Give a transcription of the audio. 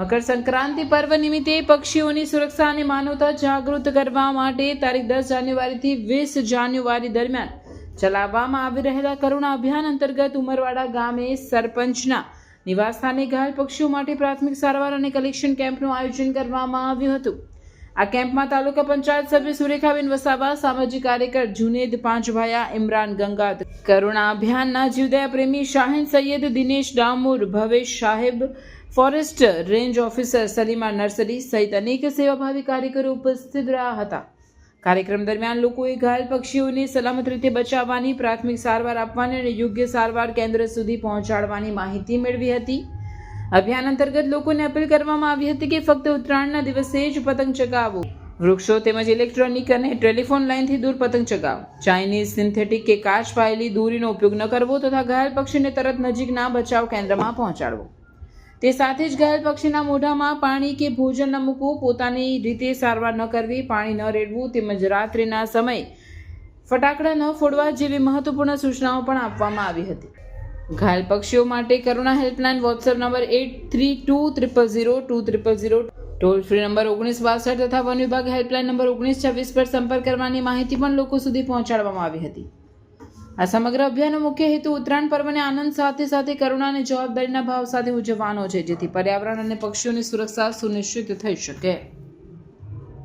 મકર સંક્રાંતિ પર્વ નિમિત્તે પક્ષીઓની સુરક્ષા અને માનવતા જાગૃત કરવા માટે તારીખ દસ જાન્યુઆરીથી વીસ જાન્યુઆરી દરમિયાન ચલાવવામાં આવી રહેલા કરુણા અભિયાન અંતર્ગત ઉમરવાડા ગામે સરપંચના નિવાસસ્થાને ઘાયલ પક્ષીઓ માટે પ્રાથમિક સારવાર અને કલેક્શન કેમ્પનું આયોજન કરવામાં આવ્યું હતું. આ કેમ્પમાં તાલુકા પંચાયત સભ્ય સુરેખાબેન વસાવા, સામાજિક કાર્યકર જુનેદ પાંચભાયા, ઇમરાન ગંગા કરુણા અભિયાનના જીવદયા પ્રેમી શાહીન સૈયદ દિનેશ ડામુર, ભવેશ સાહેબ forest range officer Salima nursery સહિત અનેક સેવાભાવી કાર્યકરો ઉપસ્થિત રહ્યા હતા. કાર્યક્રમ દરમિયાન લોકોએ ઘાયલ પક્ષીઓને સલામત રીતે બચાવવાની, પ્રાથમિક સારવાર આપવાની અને યોગ્ય સારવાર કેન્દ્ર સુધી પહોંચાડવાની માહિતી મેળવી હતી. અભિયાન અંતર્ગત લોકોને અપીલ કરવામાં આવી હતી કે ફક્ત ઉત્તરાયણના દિવસે જ પતંગ ચગાવો. વૃક્ષો તેમજ ઇલેક્ટ્રોનિક અને ટેલિફોન લાઇનથી દૂર પતંગ ચગાવો. ચાઇનીઝ, સિન્થેટિક કે કાચ પાયેલી દોરીનો ઉપયોગ ન કરવો તથા ઘાયલ પક્ષીને તરત નજીકના બચાવ કેન્દ્રમાં પહોંચાડવો. તે સાથે જ ઘાયલ પક્ષીના મોઢામાં પાણી કે ભોજન ન મૂકવું, પોતાની રીતે સારવાર ન કરવી, પાણી ન રેડવું તેમજ રાત્રિના સમયે ફટાકડા ન ફોડવા જેવી મહત્વપૂર્ણ સૂચનાઓ પણ આપવામાં આવી હતી. ઘાયલ પક્ષીઓ માટે Karuna helpline WhatsApp number eight three two triple zero two triple zero, toll free number ઓગણીસ બાસઠ તથા વન વિભાગ હેલ્પલાઇન નંબર ઓગણીસ છવ્વીસ પર સંપર્ક કરવાની માહિતી પણ લોકો સુધી પહોંચાડવામાં આવી હતી. આ સમગ્ર અભિયાનનો મુખ્ય હેતુ ઉત્તરાયણ પર્વને આનંદ સાથે સાથે કરુણા અને જવાબદારીના ભાવ સાથે ઉજવવાનો છે, જેથી પર્યાવરણ અને પક્ષીઓની સુરક્ષા સુનિશ્ચિત થઈ શકે.